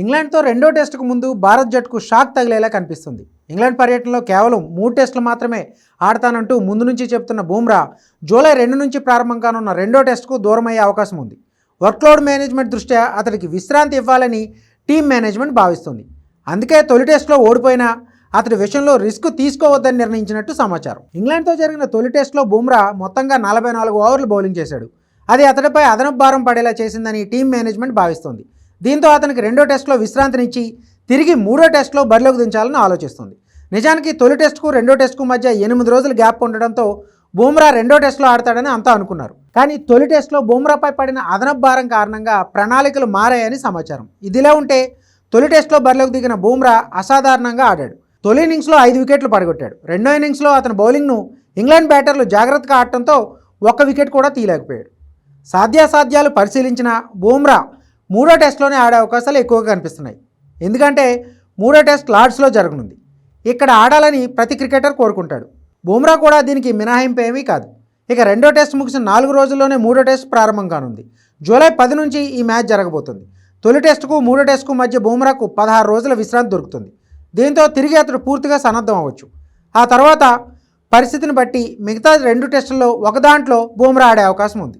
ఇంగ్లాండ్తో రెండో టెస్టుకు ముందు భారత్ జట్టుకు షాక్ తగిలేలా కనిపిస్తుంది. ఇంగ్లాండ్ పర్యటనలో కేవలం మూడు టెస్టులు మాత్రమే ఆడతానంటూ ముందు నుంచి చెప్తున్న బూమ్రా జూలై రెండు నుంచి ప్రారంభం కానున్న రెండో టెస్టుకు దూరమయ్యే అవకాశం ఉంది. వర్క్లోడ్ మేనేజ్మెంట్ దృష్ట్యా అతడికి విశ్రాంతి ఇవ్వాలని టీం మేనేజ్మెంట్ భావిస్తుంది. అందుకే తొలి టెస్టులో ఓడిపోయినా అతడి విషయంలో రిస్క్ తీసుకోవద్దని నిర్ణయించినట్టు సమాచారం. ఇంగ్లాండ్తో జరిగిన తొలి టెస్టులో బూమ్రా మొత్తంగా నలభై నాలుగు ఓవర్లు బౌలింగ్ చేశాడు. అది అతడిపై అదనపు భారం పడేలా చేసిందని టీం మేనేజ్మెంట్ భావిస్తోంది. దీంతో అతనికి రెండో టెస్టులో విశ్రాంతినిచ్చి తిరిగి మూడో టెస్ట్లో బరిలోకి దించాలని ఆలోచిస్తుంది. నిజానికి తొలి టెస్టుకు రెండో టెస్టుకు మధ్య ఎనిమిది రోజులు గ్యాప్ ఉండడంతో బూమ్రా రెండో టెస్టులో ఆడతాడని అంతా అనుకున్నారు. కానీ తొలి టెస్ట్లో బూమ్రాపై పడిన అదనపు భారం కారణంగా ప్రణాళికలు మారాయని సమాచారం. ఇదిలా ఉంటే తొలి టెస్ట్లో బరిలోకి దిగిన బూమ్రా అసాధారణంగా ఆడాడు. తొలి ఇన్నింగ్స్లో ఐదు వికెట్లు పడగొట్టాడు. రెండో ఇన్నింగ్స్లో అతని బౌలింగ్ను ఇంగ్లాండ్ బ్యాటర్లు జాగ్రత్తగా ఆడటంతో ఒక్క వికెట్ కూడా తీయలేకపోయాడు. సాధ్యాసాధ్యాలు పరిశీలించిన బూమ్రా మూడో టెస్ట్లోనే ఆడే అవకాశాలు ఎక్కువగా కనిపిస్తున్నాయి. ఎందుకంటే మూడో టెస్ట్ లార్డ్స్లో జరగనుంది. ఇక్కడ ఆడాలని ప్రతి క్రికెటర్ కోరుకుంటాడు. బూమ్రా కూడా దీనికి మినహాయింపు ఏమీ కాదు. ఇక రెండో టెస్ట్ ముగిసిన నాలుగు రోజుల్లోనే మూడో టెస్ట్ ప్రారంభం కానుంది. జూలై పది నుంచి ఈ మ్యాచ్ జరగబోతుంది. తొలి టెస్టుకు మూడో టెస్టుకు మధ్య బూమ్రాకు పదహారు రోజుల విశ్రాంతి దొరుకుతుంది. దీంతో తిరిగి అతడు పూర్తిగా సన్నద్ధం అవ్వచ్చు. ఆ తర్వాత పరిస్థితిని బట్టి మిగతా రెండు టెస్టుల్లో ఒక దాంట్లో బూమ్రా ఆడే అవకాశం ఉంది.